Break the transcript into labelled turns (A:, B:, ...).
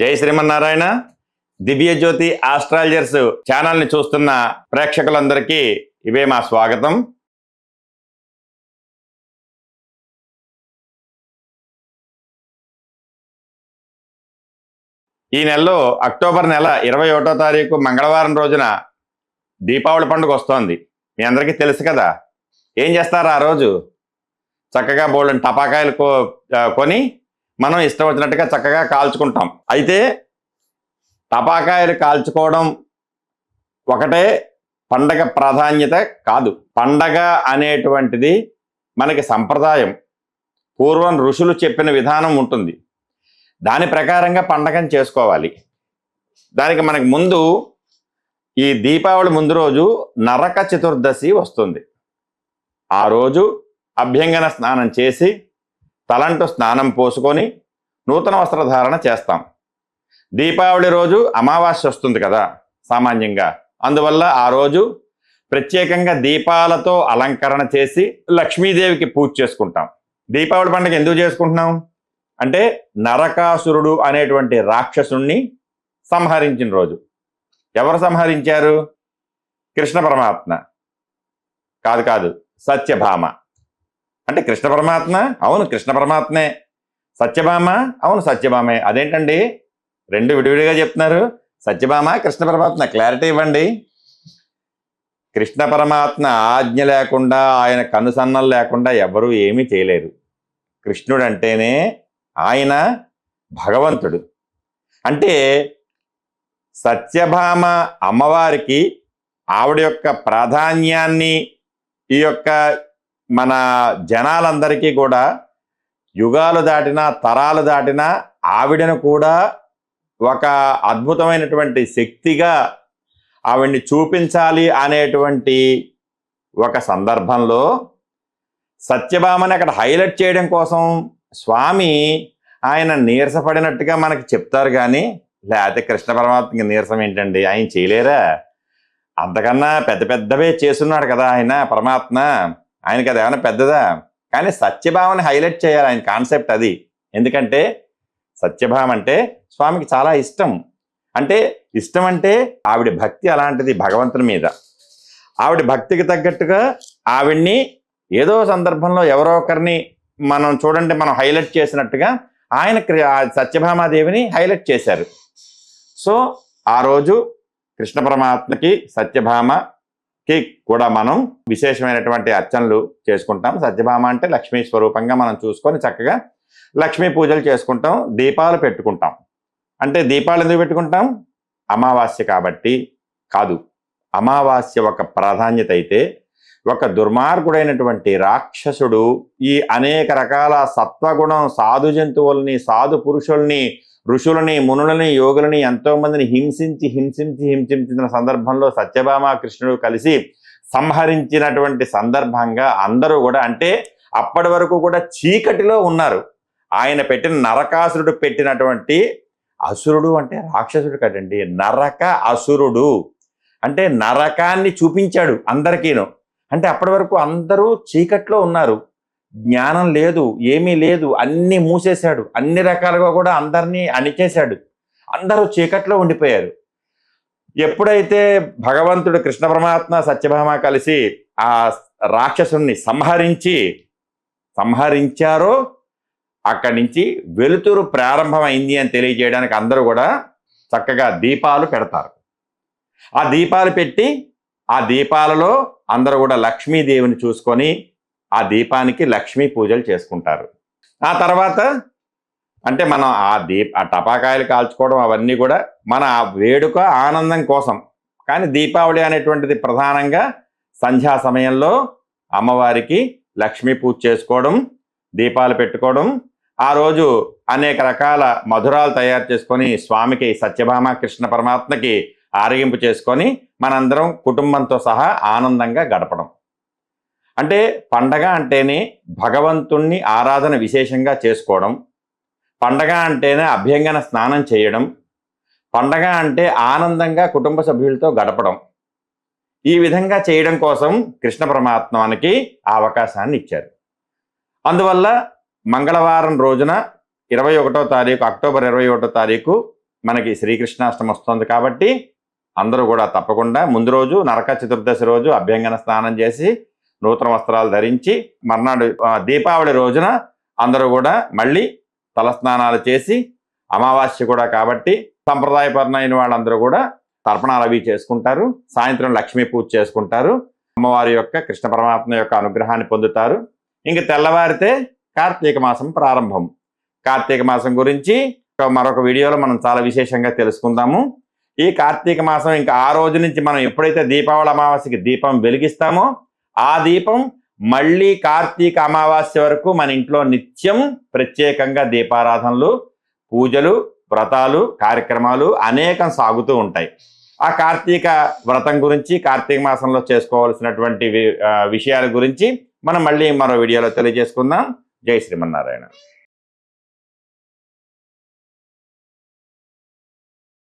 A: జై శ్రీమన్నారాయణ. దివ్య జ్యోతి ఆస్ట్రాలజర్స్ ఛానల్ని చూస్తున్న ప్రేక్షకులందరికీ ఇవే మా స్వాగతం. ఈ నెలలో అక్టోబర్ నెల ఇరవై ఒకటో తారీఖు మంగళవారం రోజున దీపావళి పండుగ వస్తోంది. మీ అందరికీ తెలుసు కదా. ఏం చేస్తారు ఆ రోజు? చక్కగా బోల్డెన్ టపాకాయలు కో కొని మనం ఇష్టం వచ్చినట్టుగా చక్కగా కాల్చుకుంటాం. అయితే టపాకాయలు కాల్చుకోవడం ఒకటే పండగ ప్రాధాన్యత కాదు. పండగ అనేటువంటిది మనకి సంప్రదాయం. పూర్వం ఋషులు చెప్పిన విధానం ఉంటుంది. దాని ప్రకారంగా పండగను చేసుకోవాలి. దానికి మనకు ముందు ఈ దీపావళి ముందు రోజు నరక చతుర్దశి వస్తుంది. ఆ రోజు అభ్యంగన స్నానం చేసి తలంటు స్నానం పోసుకొని నూతన వస్త్రధారణ చేస్తాం. దీపావళి రోజు అమావాస్య వస్తుంది కదా సామాన్యంగా. అందువల్ల ఆ రోజు ప్రత్యేకంగా దీపాలతో అలంకరణ చేసి లక్ష్మీదేవికి పూజ చేసుకుంటాం. దీపావళి పండుగ ఎందుకు చేసుకుంటున్నాం? అంటే నరకాసురుడు అనేటువంటి రాక్షసుణ్ణి సంహరించిన రోజు. ఎవరు సంహరించారు? కృష్ణ పరమాత్మ. కాదు కాదు సత్యభామ. అంటే కృష్ణ పరమాత్మ అవును కృష్ణ పరమాత్మే. సత్యభామ అవును సత్యభామే. అదేంటండి? రెండు విడివిడిగా చెప్తున్నారు. సత్యభామ కృష్ణ పరమాత్మ. క్లారిటీ ఇవ్వండి. కృష్ణ పరమాత్మ ఆజ్ఞ లేకుండా ఆయన కనుసన్నలు లేకుండా ఎవరూ ఏమీ చేయలేరు కృష్ణుడు అంటేనే ఆయన భగవంతుడు. అంటే సత్యభామ అమ్మవారికి ఆవిడ యొక్క ప్రాధాన్యాన్ని ఈ యొక్క మన జనాలందరికీ కూడా యుగాలు దాటినా తరాలు దాటినా ఆవిడను కూడా ఒక అద్భుతమైనటువంటి శక్తిగా ఆవిడ్ని చూపించాలి అనేటువంటి ఒక సందర్భంలో సత్యభామని అక్కడ హైలైట్ చేయడం కోసం స్వామి ఆయన నీరసపడినట్టుగా మనకి చెప్తారు కానీ లేకపోతే కృష్ణ పరమాత్మకి నీరసం ఏంటండి? ఆయన చేయలేరా? అంతకన్నా పెద్ద పెద్దవే చేస్తున్నాడు కదా ఆయన పరమాత్మ. ఆయనకి అది ఏమైనా పెద్దదా? కానీ సత్యభామని హైలైట్ చేయాలి ఆయన కాన్సెప్ట్ అది. ఎందుకంటే సత్యభామ అంటే స్వామికి చాలా ఇష్టం. అంటే ఇష్టం అంటే ఆవిడ భక్తి అలాంటిది భగవంతుని మీద. ఆవిడ భక్తికి తగ్గట్టుగా ఆవిడ్ని ఏదో సందర్భంలో ఎవరో ఒకరిని మనం చూడండి మనం హైలైట్ చేసినట్టుగా ఆయన క్రి- ఆ సత్యభామాదేవిని హైలైట్ చేశారు. సో ఆ రోజు కృష్ణ పరమాత్మకి కి కూడా మనం విశేషమైనటువంటి అర్చనలు చేసుకుంటాం. సత్యభామ అంటే లక్ష్మీ స్వరూపంగా మనం చూసుకొని చక్కగా లక్ష్మీ పూజలు చేసుకుంటాం. దీపాలు పెట్టుకుంటాం. అంటే దీపాలు ఎందుకు పెట్టుకుంటాం? అమావాస్య కాబట్టి కాదు. అమావాస్య ఒక ప్రాధాన్యత అయితే ఒక దుర్మార్గుడైనటువంటి రాక్షసుడు ఈ అనేక రకాల సత్వగుణం సాధు జంతువుల్ని సాధు పురుషుల్ని ఋషులని మునులని యోగులని ఎంతోమందిని హింసించి హింసించి హింసించిన సందర్భంలో సత్యభామ కృష్ణుడు కలిసి సంహరించినటువంటి సందర్భంగా అందరూ కూడా అంటే అప్పటి వరకు కూడా చీకటిలో ఉన్నారు. ఆయన పెట్టిన నరకాసురుడు పెట్టినటువంటి అసురుడు అంటే రాక్షసుడు కదండి నరక అసురుడు. అంటే నరకాన్ని చూపించాడు అందరికీను. అంటే అప్పటి వరకు అందరూ చీకట్లో ఉన్నారు. జ్ఞానం లేదు ఏమీ లేదు అన్ని మూసేశాడు. అన్ని రకాలుగా కూడా అందరినీ అణిచేశాడు. అందరూ చీకట్లో ఉండిపోయారు. ఎప్పుడైతే భగవంతుడు కృష్ణ పరమాత్మ సత్యభామ కలిసి ఆ రాక్షసుని సంహరించి సంహరించారో అక్కడి నుంచి వెలుతురు ప్రారంభమైంది అని తెలియజేయడానికి అందరూ కూడా చక్కగా దీపాలు పెడతారు. ఆ దీపాలు పెట్టి ఆ దీపాలలో అందరూ కూడా లక్ష్మీదేవిని చూసుకొని ఆ దీపానికి లక్ష్మీ పూజలు చేసుకుంటారు. ఆ తర్వాత అంటే మనం ఆ దీప ఆ టపాకాయలు కాల్చుకోవడం అవన్నీ కూడా మన ఆ వేడుక ఆనందం కోసం. కానీ దీపావళి అనేటువంటిది ప్రధానంగా సంధ్యా సమయంలో అమ్మవారికి లక్ష్మీ పూజ చేసుకోవడం దీపాలు పెట్టుకోవడం ఆ రోజు అనేక రకాల మధురాలు తయారు చేసుకొని స్వామికి సత్యభామ కృష్ణ పరమాత్మకి ఆరగింపు చేసుకొని మనందరం కుటుంబంతో సహా ఆనందంగా గడపడం. అంటే పండగ అంటేనే భగవంతుణ్ణి ఆరాధన విశేషంగా చేసుకోవడం పండగ అంటేనే అభ్యంగన స్నానం చేయడం పండగ అంటే ఆనందంగా కుటుంబ సభ్యులతో గడపడం. ఈ విధంగా చేయడం కోసం కృష్ణ పరమాత్మానికి ఆ అవకాశాన్ని ఇచ్చారు. అందువల్ల మంగళవారం రోజున ఇరవై ఒకటో తారీఖు అక్టోబర్ ఇరవై ఒకటో తారీఖు మనకి శ్రీకృష్ణాష్టమి వస్తుంది కాబట్టి అందరూ కూడా తప్పకుండా ముందు రోజు నరక చతుర్దశి రోజు అభ్యంగన స్నానం చేసి నూతన వస్త్రాలు ధరించి మర్నాడు దీపావళి రోజున అందరూ కూడా మళ్ళీ తలస్నానాలు చేసి అమావాస్య కూడా కాబట్టి సంప్రదాయపరమైన వాళ్ళందరూ కూడా తర్పణాలు అవి చేసుకుంటారు. సాయంత్రం లక్ష్మీ పూజ చేసుకుంటారు. అమ్మవారి యొక్క కృష్ణ పరమాత్మ యొక్క అనుగ్రహాన్ని పొందుతారు. ఇంక తెల్లవారితే కార్తీక మాసం ప్రారంభం. కార్తీక మాసం గురించి మరొక వీడియోలో మనం చాలా విశేషంగా తెలుసుకుందాము. ఈ కార్తీక మాసం ఇంకా ఆ రోజు నుంచి మనం ఎప్పుడైతే దీపావళి అమావాస్యకి దీపం వెలిగిస్తామో ఆ దీపం మళ్ళీ కార్తీక అమావాస్య వరకు మన ఇంట్లో నిత్యం ప్రత్యేకంగా దీపారాధనలు పూజలు వ్రతాలు కార్యక్రమాలు అనేకం సాగుతూ ఉంటాయి. ఆ కార్తీక వ్రతం గురించి కార్తీక మాసంలో చేసుకోవాల్సినటువంటి వి- విషయాల గురించి మనం మళ్ళీ మరో వీడియోలో తెలియజేసుకుందాం. జై శ్రీమన్నారాయణ.